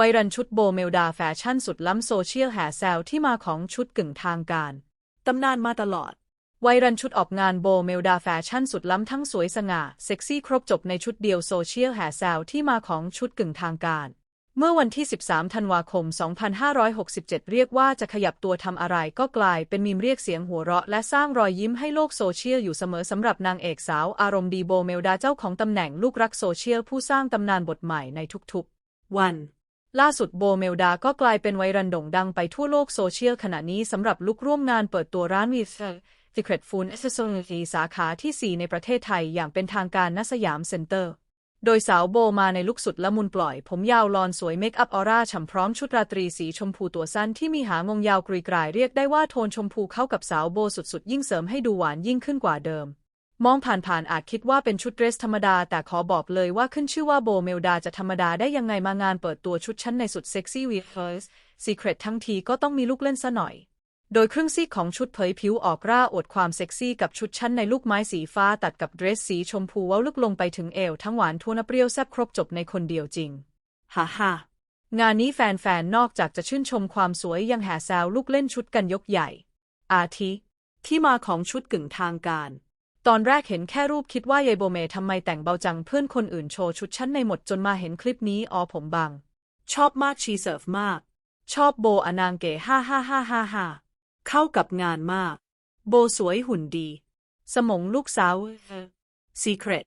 ไวรันชุดโบเมลดาแฟชั่นสุดล้ำโซเชียลแห่แซวที่มาของชุดกึ่งทางการ ตำนานมาตลอด ไวรันชุดออกงานโบเมลดาแฟชั่นสุดล้ำทั้งสวยสง่า เซ็กซี่ครบจบในชุดเดียวโซเชียลแห่แซวที่มาของชุดกึ่งทางการ เมื่อวันที่ 13 ธันวาคม 2567 เรียกว่าจะขยับตัวทำอะไรก็กลายเป็นมีมเรียกเสียงหัวเราะ และสร้างรอยยิ้มให้โลกโซเชียลอยู่เสมอสำหรับนางเอกสาวอารมณ์ดีโบเมลดาเจ้าของตำแหน่งลูกรักโซเชียลผู้สร้างตำนานบทใหม่ในทุกๆ วัน ล่าสุดโบเมลดาก็กลายเป็นไวรัลโด่งดังไปทั่วโลกโซเชียลขณะนี้สำหรับลุกร่วมงานเปิดตัวร้าน With Secret Food Accessory สาขาที่ 4 ในประเทศไทยอย่างเป็นทางการณสยามเซ็นเตอร์ โดยสาวโบมาในลุคสุดละมุนปล่อย ผมยาวลอนสวยเมคอัพออร่าฉ่ำพร้อมชุดราตรีสีชมพูตัวสั้นที่มีหางงยาวกรีกรายเรียกได้ว่าโทนชมพูเข้ากับสาวโบสุดๆ ยิ่งเสริมให้ดูหวานยิ่งขึ้นกว่าเดิม มองผ่านๆอาจคิดว่าเป็นชุดเดรสธรรมดา แต่ขอบอกเลยว่าขึ้นชื่อว่าโบเมลดาจะธรรมดาได้ยังไงมางานเปิดตัวชุดชั้นในสุดเซ็กซี่วีเฮิร์สซีเครตทั้งทีก็ต้องมีลูกเล่นซะหน่อย โดยครึ่งซีกของชุดเผยผิวออกร่าอวดความเซ็กซี่กับชุดชั้นในลูกไม้สีฟ้าตัดกับเดรสสีชมพูเว้าลึกลงไปถึงเอวทั้งหวานทวนเปรี้ยวแซ่บครบจบในคนเดียวจริงฮ่าฮ่างานนี้แฟนๆนอกจากจะชื่นชมความสวยยังแห่แซวลูกเล่นชุดกันยกใหญ่ อาทิ ที่มาของชุดกึ่งทางการ ตอนแรกเห็นแค่รูปคิดว่ายายโบเมทำไมแต่งเบาจังเพื่อนคนอื่นโชว์ชุดชั้นในหมดจนมาเห็นคลิปนี้อ๋อผมบาง ชอบมากชีเซิร์ฟมาก ชอบโบอนางเก๋ฮ่าฮ่าฮ่าฮ่าฮ่าเข้ากับงานมาก โบสวยหุ่นดี สมงลูกสาว Secret